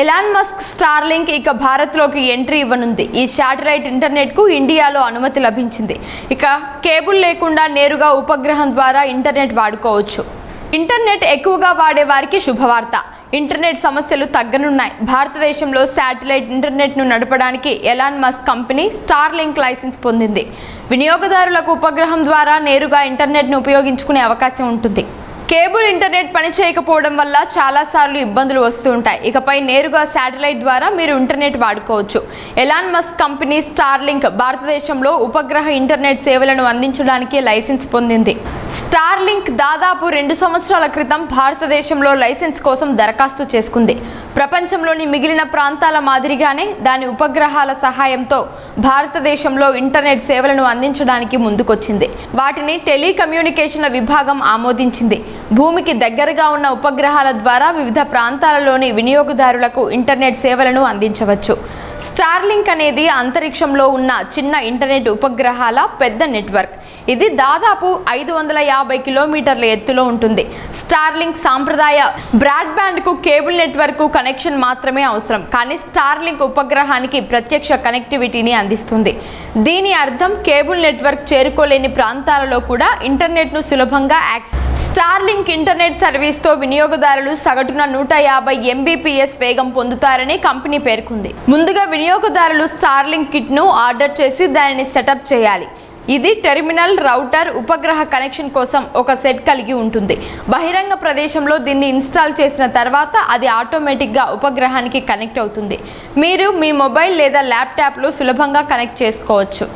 Elon Musk Starlink ఇక భారత్లోకి entry ఇవ్వనుంది. ఈ satellite ఇంటర్నెట్కు ఇండియాలో అనుమతి లభించింది. ఇక కేబుల్ లేకుండా నేరుగా ఉపగ్రహం ద్వారా ఇంటర్నెట్ వాడుకోవచ్చు. ఇంటర్నెట్ ఎక్కువగా వాడే వారికి శుభవార్త. ఇంటర్నెట్ సమస్యలు తగ్గనున్నాయి. భారతదేశంలో శాటిలైట్ ఇంటర్నెట్ను నడపడానికి Elon Musk company Starlink licence పొందింది. వినియోగదారులకు ఉపగ్రహం ద్వారా నేరుగా ఇంటర్నెట్ను ఉపయోగించుకునే అవకాశం ఉంటుంది. కేబుల్ ఇంటర్నెట్ పనిచేయకపోవడం వల్ల చాలాసార్లు ఇబ్బందులు వస్తూ ఉంటాయి. ఇకపై నేరుగా శాటిలైట్ ద్వారా మీరు ఇంటర్నెట్ వాడుకోవచ్చు. ఎలాన్ మస్క్ కంపెనీ స్టార్లింక్ భారతదేశంలో ఉపగ్రహ ఇంటర్నెట్ సేవలను అందించడానికి లైసెన్స్ పొందింది. స్టార్లింక్ దాదాపు రెండు సంవత్సరాల క్రితం భారతదేశంలో లైసెన్స్ కోసం దరఖాస్తు చేసుకుంది. ప్రపంచంలోని మిగిలిన ప్రాంతాల మాదిరిగానే దాని ఉపగ్రహాల సహాయంతో భారతదేశంలో ఇంటర్నెట్ సేవలను అందించడానికి ముందుకొచ్చింది. వాటిని టెలికమ్యూనికేషన్ల విభాగం ఆమోదించింది. భూమికి దగ్గరగా ఉన్న ఉపగ్రహాల ద్వారా వివిధ ప్రాంతాలలోని వినియోగదారులకు ఇంటర్నెట్ సేవలను అందించవచ్చు. స్టార్లింక్ అనేది అంతరిక్షంలో ఉన్న చిన్న ఇంటర్నెట్ ఉపగ్రహాల పెద్ద నెట్వర్క్. ఇది దాదాపు ఐదు వందల యాభై కిలోమీటర్ల ఎత్తులో ఉంటుంది. స్టార్లింక్ సాంప్రదాయ బ్రాడ్బ్యాండ్కు కేబుల్ నెట్వర్క్ కనెక్షన్ మాత్రమే అవసరం. కానీ స్టార్లింక్ ఉపగ్రహానికి ప్రత్యక్ష కనెక్టివిటీని అందిస్తుంది. దీని అర్థం కేబుల్ నెట్వర్క్ చేరుకోలేని ప్రాంతాలలో కూడా ఇంటర్నెట్ను సులభంగా యాక్సెస్ స్టార్లింక్ ఇంటర్నెట్ సర్వీస్తో వినియోగదారులు సగటున నూట యాభై ఎంబీపీఎస్ వేగం పొందుతారని కంపెనీ పేర్కొంది. ముందుగా వినియోగదారులు స్టార్లింక్ కిట్ను ఆర్డర్ చేసి దానిని సెటప్ చేయాలి. ఇది టెర్మినల్ రౌటర్ ఉపగ్రహ కనెక్షన్ కోసం ఒక సెట్ కలిగి ఉంటుంది. బహిరంగ ప్రదేశంలో దీన్ని ఇన్స్టాల్ చేసిన తర్వాత అది ఆటోమేటిక్గా ఉపగ్రహానికి కనెక్ట్ అవుతుంది. మీరు మీ మొబైల్ లేదా ల్యాప్టాప్లో సులభంగా కనెక్ట్ చేసుకోవచ్చు.